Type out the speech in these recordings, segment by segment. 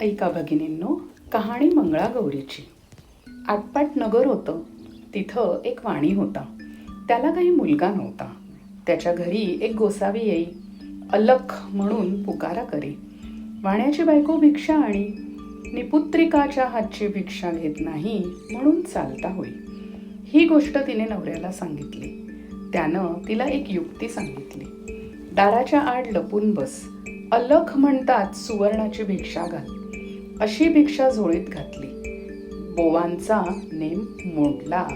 ऐका भगिनींनो कहाणी मंगळागौरीची आटपाट नगर होतं तिथं एक वाणी होता. त्याला काही मुलगा नव्हता. त्याच्या घरी एक गोसावी येई अलख म्हणून पुकारा करी. वाण्याची बायको भिक्षा आणि निपुत्रिकाच्या हातची भिक्षा घेत नाही म्हणून चालता होई. ही गोष्ट तिने नवऱ्याला सांगितली. त्यानं तिला एक युक्ती सांगितली. दाराच्या आड लपून बस. अलख म्हणतात सुवर्णाची भिक्षा घाल. अशी भिक्षा झोळीत घातली. बोवांचा नेम मोडला.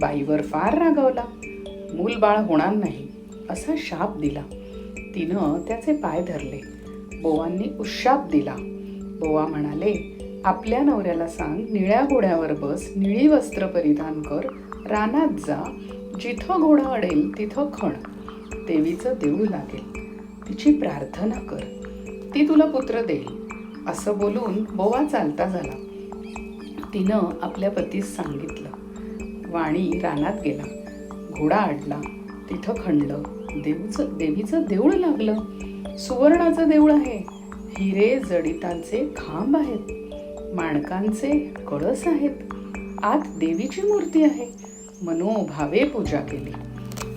बाईवर फार रागवला. मूल बाळ होणार नाही असा शाप दिला. तिनं त्याचे पाय धरले. बोवांनी उशाप दिला. बोवा म्हणाले आपल्या नवऱ्याला सांग निळ्या घोड्यावर बस निळी वस्त्र परिधान कर रानात जा. जिथं घोडा अडेल तिथं खण. देवीचं देऊ लागेल. तिची प्रार्थना कर. ती तुला पुत्र देईल असं बोलून बोवा चालता झाला. तिनं आपल्या पतीस सांगितलं. वाणी रानात गेला. घोडा आडला. तिथं खणलं देवीचं देवीचं देऊळ लागलं. सुवर्णाचं देऊळ आहे. हिरे जडितांचे खांब आहेत. माणकांचे कळस आहेत. आत देवीची मूर्ती आहे. मनोभावे पूजा केली.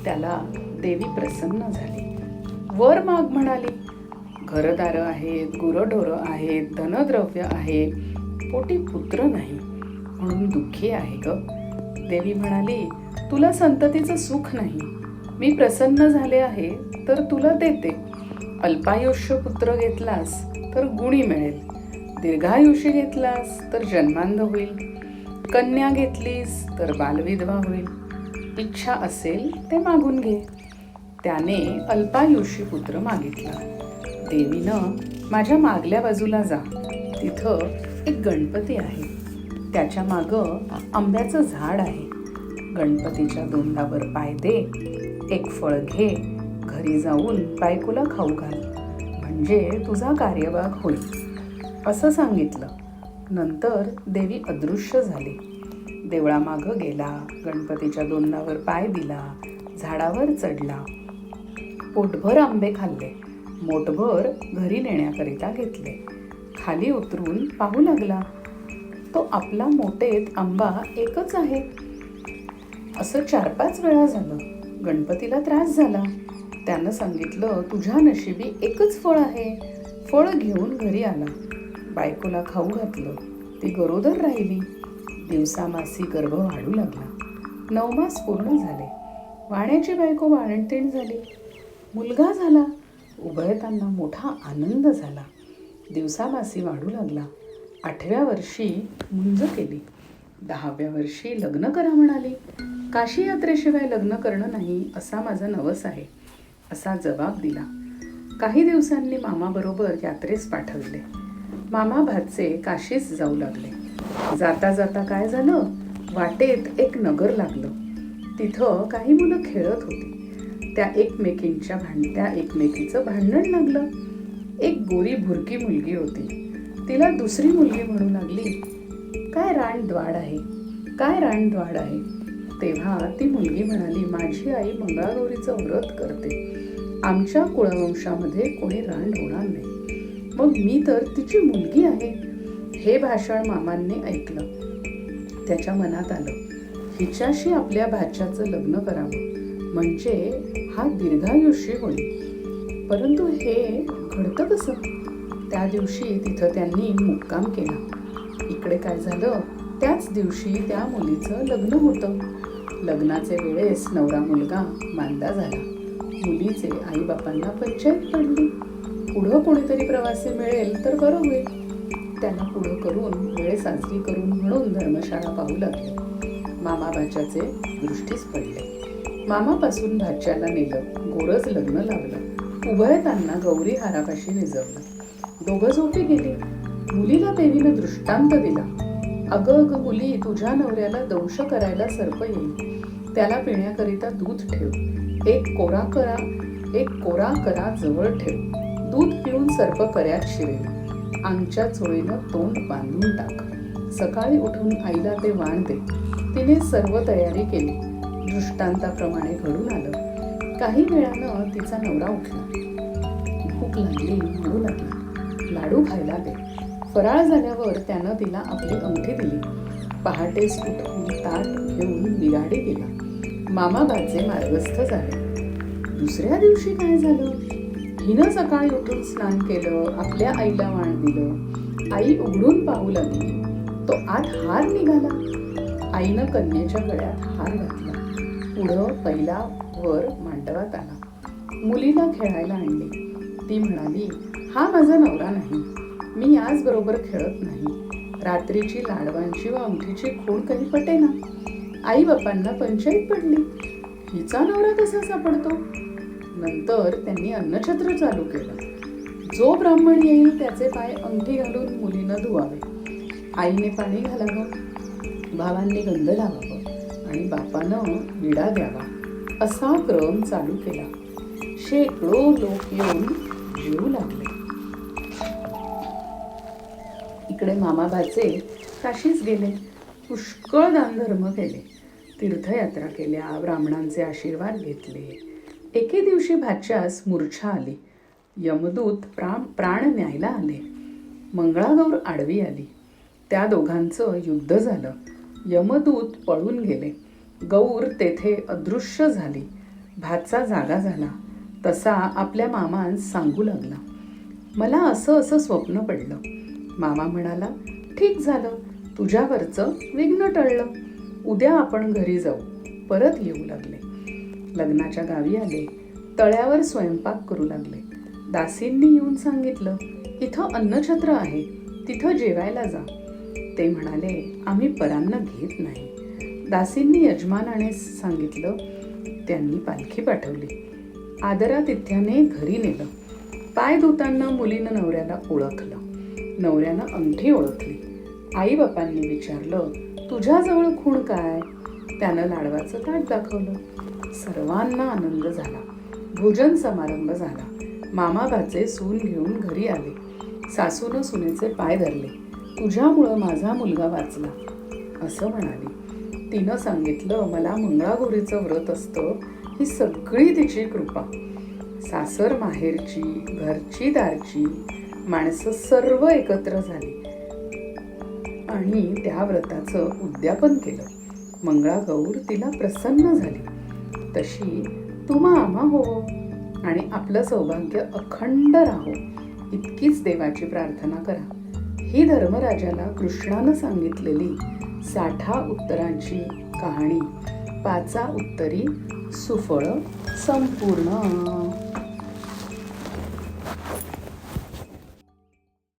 त्याला देवी प्रसन्न झाली. वर माग म्हणाली घरदारं आहेत गुरढोरं आहेत धनद्रव्य आहे पोटी पुत्र नाही म्हणून दुःखी आहे ग. देवी म्हणाली तुला संततीचं सुख नाही. मी प्रसन्न झाले आहे तर तुला देते. अल्पायुष्य पुत्र घेतलास तर गुणी मिळेल. दीर्घायुष्य घेतलास तर जन्मांध होईल. कन्या घेतलीस तर बालविधवा होईल. इच्छा असेल ते मागून घे. त्याने अल्पायुषी पुत्र मागितला. देवीनं माझ्या मागल्या बाजूला जा. तिथं एक गणपती आहे. त्याच्या मागं आंब्याचं झाड आहे. गणपतीच्या दोंडावर पाय दे. एक फळ घे. घरी जाऊन बायकोला खाऊ घाल. म्हणजे तुझा कार्यभाग होईल. असं सांगितलं. नंतर देवी अदृश्य झाली. देवळामागं गेला. गणपतीच्या दोंडावर पाय दिला. झाडावर चढला. पोटभर आंबे खाल्ले मोठभर घरी नेण्याकरिता घेतले. खाली उतरून पाहू लागला तो आपला मोटेत आंबा एकच आहे. असं चार पाच वेळा झालं गणपतीला त्रास झाला. त्यानं सांगितलं तुझ्या नशिबी एकच फळ आहे. फळ घेऊन घरी आला. बायकोला खाऊ घातलं. ती गरोदर राहिली. दिवसामासी गर्भ वाढू लागला. नवमास पूर्ण झाले. वाण्याची बायको वाळंटीण झाली. मुलगा झाला. उभयतांना मोठा आनंद झाला. दिवसामासी वाढू लागला. आठव्या वर्षी मुंज केली. दहाव्या वर्षी लग्न करा म्हणाली. काशी यात्रेशिवाय लग्न करणं नाही असा माझा नवस आहे असा जबाब दिला. काही दिवसांनी मामाबरोबर यात्रेस पाठवले. मामा भातचे काशीस जाऊ लागले. जाता जाता काय झालं? वाटेत एक नगर लागलं. तिथं काही मुलं खेळत होती. त्या एकमेकींच्या भांड त्या एकमेकीचं भांडण लागलं. एक गोरी भुरकी मुलगी होती. तिला दुसरी मुलगी म्हणू लागली काय रानद्वाड आहे? काय रानद्वाड आहे? तेव्हा ती मुलगी म्हणाली माझी आई मंगळागौरीचं व्रत करते. आमच्या कुळवंशामध्ये कोणी रांड होणार नाही. मग मी तर तिची मुलगी आहे. हे भाषण मामांनी ऐकलं. त्याच्या मनात आलं हिच्याशी आपल्या भाच्याचं लग्न करावं. म्हणजे हा दीर्घायुष्य होईल परंतु हे घडतं कसं? त्या दिवशी तिथं त्यांनी मुक्काम केला. इकडे काय झालं? त्याच दिवशी त्या मुलीचं लग्न होतं. लग्नाचे वेळेस नवरा मुलगा मांदा झाला. मुलीचे आईबापांना पंचायत पडली. पुढं कोणीतरी प्रवासी मिळेल तर बरं होईल. त्यांना पुढं करून वेळ साजरी करून म्हणून धर्मशाळा पाहू लागले. मामाबाच्याचे दृष्टीस पडले. मामापासून भाच्याला नेलं गोरज लग्न लावलं. उभयतांना गौरी हारापाशी निजवलं. दोघं झोपी गेली. मुलीला देवीनं दृष्टांत दिला. अगं अगं मुली तुझ्या नवऱ्याला दंश करायला सर्प येईल. त्याला पिण्याकरिता दूध ठेव. एक कोरा करा एक कोरा करा जवळ ठेव. दूध पिऊन सर्प कर्यात शिरेल. आमच्या चोळीनं तोंड बांधून टाक. सकाळी उठून आईला ते वाण दे. तिने सर्व तयारी केली. दृष्टांताप्रमाणे घडून आलं. काही वेळानं तिचा नवरा उठला. भूक लागली म्हणू लागला. लाडू खायला दे. फराळ झाल्यावर त्यानं तिला आपली अंगठी दिली. पहाटेच उठून ताट घेऊन बिराडी गेला. मामाबाचे मार्गस्थ झाले. दुसऱ्या दिवशी काय झालं? हिनं सकाळी उठून स्नान केलं आपल्या आईला वाण दिलं. आई उघडून पाहू लागली. तो आत हार निघाला. आईनं कन्याच्या गळ्यात हार घातला. पुढं पहिला वर मांडवात आला. मुलीला खेळायला आणली. ती म्हणाली हा माझा नवरा नाही. मी आज बरोबर खेळत नाही. रात्रीची लाडवांची व अंगठीची खूण काही पटेना. आई बापांना पंचायत पडली. हिचा नवरा कसा सापडतो? नंतर त्यांनी अन्नछत्र चालू केलं. जो ब्राह्मण येईल त्याचे पाय अंगठी घालून मुलीनं धुवावे. आईने पाणी घालावं. भावांनी गंध लावावं. आणि बापानं विडा द्यावा असा क्रम चालू केला. शेकडो लोक येऊन जेवू लागले. इकडे मामाबाचे काशीच गेले. पुष्कळ दानधर्म केले. तीर्थयात्रा केल्या ब्राह्मणांचे आशीर्वाद घेतले. एके दिवशी भाच्यास मूर्छा आली. यमदूत प्राण प्राण न्यायला आले. मंगळागौर आडवी आली. त्या दोघांचं युद्ध झालं. यमदूत पळून गेले. गौर तेथे अदृश्य झाली. भातचा जागा झाला. तसा आपल्या मामांस सांगू लागला. मला असं असं स्वप्न पडलं. मामा म्हणाला ठीक झालं. तुझ्यावरचं विघ्न टळलं. उद्या आपण घरी जाऊ. परत येऊ लागले. लग्नाच्या गावी आले. तळ्यावर स्वयंपाक करू लागले. दासींनी येऊन सांगितलं इथं अन्नछत्र आहे. तिथं जेवायला जा. ते म्हणाले आम्ही परांना घेत नाही. दासींनी यजमानाने सांगितलं त्यांनी पालखी पाठवली. आदरातिथ्याने घरी नेलं. पाय धुताना मुलीनं नवऱ्याला ओळखलं. नवऱ्यानं अंगठी ओळखली. आई बापांनी विचारलं तुझ्याजवळ खूण काय? त्यानं लाडवाचं ताट दाखवलं. सर्वांना आनंद झाला. भोजन समारंभ झाला. मामाबाचे सून घेऊन घरी आले. सासूनं सुनेचे पाय धरले. तुझ्यामुळं माझा मुलगा वाचला. असं म्हणाली. तिनं सांगितलं मला मंगळागौरीचं व्रत असतं ही सगळी तिची कृपा. सासर माहेरची घरची दारची माणसं सर्व एकत्र झाली. आणि त्या व्रताचं उद्यापन केलं. मंगळागौर तिला प्रसन्न झाली. तशी तुम्हा आम्हा हो आणि आपलं सौभाग्य अखंड राहो. इतकीच देवाची प्रार्थना करा. ही धर्मराजाला कृष्णानं सांगितलेली साठा उत्तरांची कहाणी. पाचा उत्तरी सुफळ संपूर्ण.